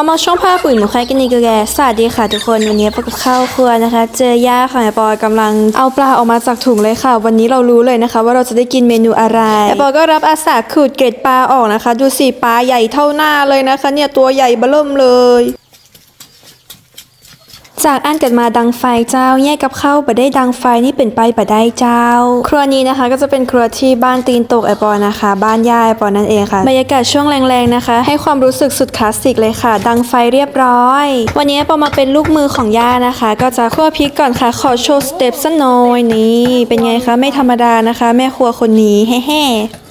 เอามาช่องภาพปุ๋ยหมูใครกันนี่ก็แกสวัสดีค่ะทุกคนวันนี้ปกับข้าวครัวนะคะ เจอย่าค่ะแม่ปอยกำลังเอาปลาออกมาจากถุงเลยค่ะ วันนี้เรารู้เลยนะคะ ว่าเราจะได้กินเมนูอะไรแม่ปอยก็รับอาสาขูดเกล็ดปลาออกนะคะ ดูสิปลาใหญ่เท่าหน้าเลยนะคะ เนี่ยตัวใหญ่เบ้อเริ่มเลย จากอันเกันมาดังไฟเจ้า แยกกับข้าวบะได้ดังไฟนี่เป็นไปบะได้เจ้า ครัวนี้นะคะก็จะเป็นครัวที่บ้านตีนตกไอปอนะคะ บ้านย่าไอปอนั่นเองค่ะบรรยากาศช่วงแรงๆนะคะ ให้ความรู้สึกสุดคลาสสิกเลยค่ะ ดังไฟเรียบร้อย วันนี้ปอมาเป็นลูกมือของย่านะคะ ก็จะคั่วพริกก่อนค่ะ ขอโชว์สเต็ปสักหน่อยนี่เป็นไงคะไม่ธรรมดานะคะ แม่ครัวคนนี้แฮ่ๆ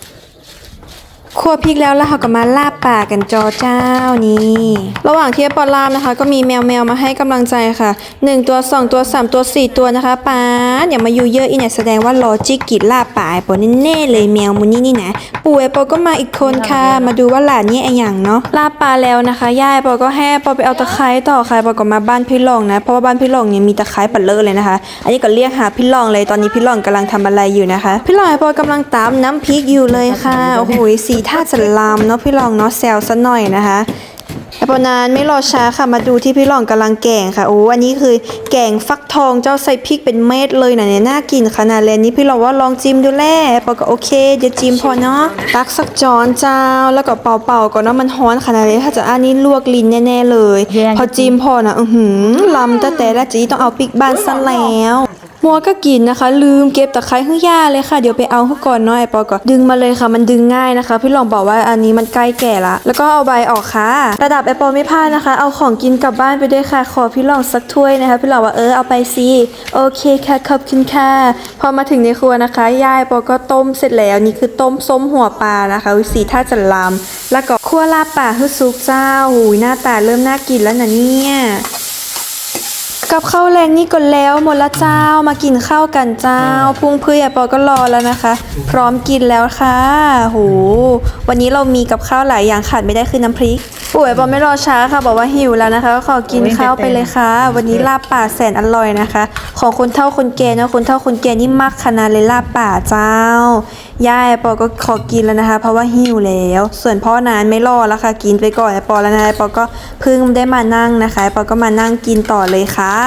คั่วพริกแล้วแล้วเราก็มาลาบป่ากันจอเจ้านี่ ระหว่างที่ปอลาบนะคะ ก็มีแมวแมวๆมาให้กำลังใจค่ะ 1 ตัว 2 ตัว 3 ตัว 4 ตัวนะคะป้าดอย่ามาอยู่เยอะอีเนี่ยแสดงว่าลอจิกกิดลาบป่าไอ้ปอแน่ๆเลยแมวมูนี่นี่นะปู่ไอ้ปอก็มาอีกคนค่ะ มาดูว่าหลานเนี่ยไออย่างเนาะลาบปลาแล้วนะคะย่าไอ้ปอก็ให้ปอไปเอาตะไคร้ต่อค่ะปอก็มาบ้านพี่หลองนะเพราะว่าบ้านพี่หลองเนี่ยมีตะไคร้ปัดเลอะเลยนะคะ อันนี้ก็เรียกหาพี่หลองเลยตอนนี้พี่หลองกำลังทำอะไรอยู่นะคะ พี่หลองไอ้ปอกำลังตำน้ำพริกอยู่เลยค่ะโอ้โหสีท่าจะลามเนาะพี่หลองเนาะแซวซะหน่อยนะคะแต่ปอนานไม่รอช้าค่ะมาดูที่พี่หลองกำลังแกงค่ะโอ้อันนี้คือแกงฟักทองเจ้าใส่พริกเป็นเม็ดเลยนะเนี่ยน่ากินขนาดเลยนี่พี่หลองว่าลองจิ้มดูแลปอก็โอเคเดี๋ยวจิ้มพอเนาะตักสักจอนเจ้าแล้วก็เป่าๆก่อนเนาะมันฮ้อนขนาดเลยถ้าจะอันนี้ลวกลิ้นแน่ๆเลยแย่งพอจิ้มพอนะอือหือลำแต่แต่ละจีต้องเอาปิกบ้านซะแล้ว มัวก็กินนะคะ ลืมเก็บตะไคร้ให้นย่าเลยค่ะ เดี๋ยวไปเอาให้ก่อนเน้อยปอก็ดึงมาเลยค่ะ มันดึงง่ายนะคะ พี่ลองบอกว่าอันนี้มันใกล้แก่ละ แล้วก็เอาใบออกค่ะ ระดับไอปอไม่พลาดนะคะ เอาของกินกลับบ้านไปด้วยค่ะ ขอพี่ลองสักถ้วยนะคะ พี่ลองว่าเออเอาไปสิโอเคค่ะขอบคุณค่ะ พอมาถึงในครัวนะคะย่าไอปอก็ต้มเสร็จแล้วนี่คือต้มส้มหัวปลานะคะวิสีท่าจะลำแล้วก็คั่วลาบป่าให้ซุกเจ้าหูหน้าตาเริ่มน่ากินแล้วนะเนี่ย กับข้าวแรงนี่ก็แล้วหมดละเจ้ามากินข้าวกันเจ้า พุงเพื่อยปอก็รอแล้วนะคะ พร้อมกินแล้วค่ะโหวันนี้เรามีกับข้าวหลายอย่างขาดไม่ได้คือน้ำพริกป่วยปอไม่รอช้าค่ะ บอกว่าหิวแล้วนะคะก็ขอกินข้าวไปเลยค่ะ วันนี้ลาบป่าแสนอร่อยนะคะ ของคนเท่าคนแก่นะคนเท่าคนแก่นี่มากขนาดเลยลาบป่าเจ้าย่าปอก็ขอกินแล้วนะคะ เพราะว่าหิวแล้ว ส่วนพ่อนานไม่รอแล้วค่ะ กินไปก่อนปอแล้วนะปอก็เพิ่งได้มานั่งนะคะปอก็มานั่งกินต่อเลยค่ะ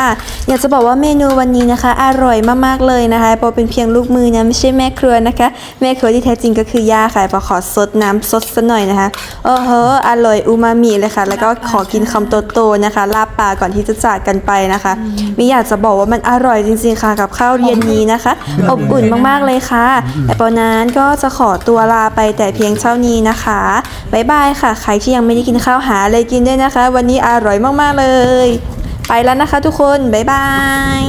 อยากจะบอกว่าเมนูวันนี้นะคะ อร่อยมากๆเลยนะคะปอเป็นเพียงลูกมือนะไม่ใช่แม่ครัวนะคะ แม่ครัวที่แท้จริงก็คือย่าค่ะปอขอซดน้ำซดซะหน่อยนะคะโอ้โหอร่อยอูมามิเลยค่ะ แล้วก็ขอกินคำโตๆนะคะ ลาบปลาก่อนที่จะจากกันไปนะคะมีอยากจะบอกว่ามันอร่อยจริงๆค่ะกับข้าวเย็นนี้นะคะ อบอุ่นมากๆเลยค่ะ แต่ปอนั้นก็จะขอตัวลาไปแต่เพียงเท่านี้นะคะบ๊ายบายค่ะ ใครที่ยังไม่ได้กินข้าวหาอะไรกินด้วยนะคะ วันนี้อร่อยมากๆเลย ไปแล้วนะคะทุกคน บ๊ายบาย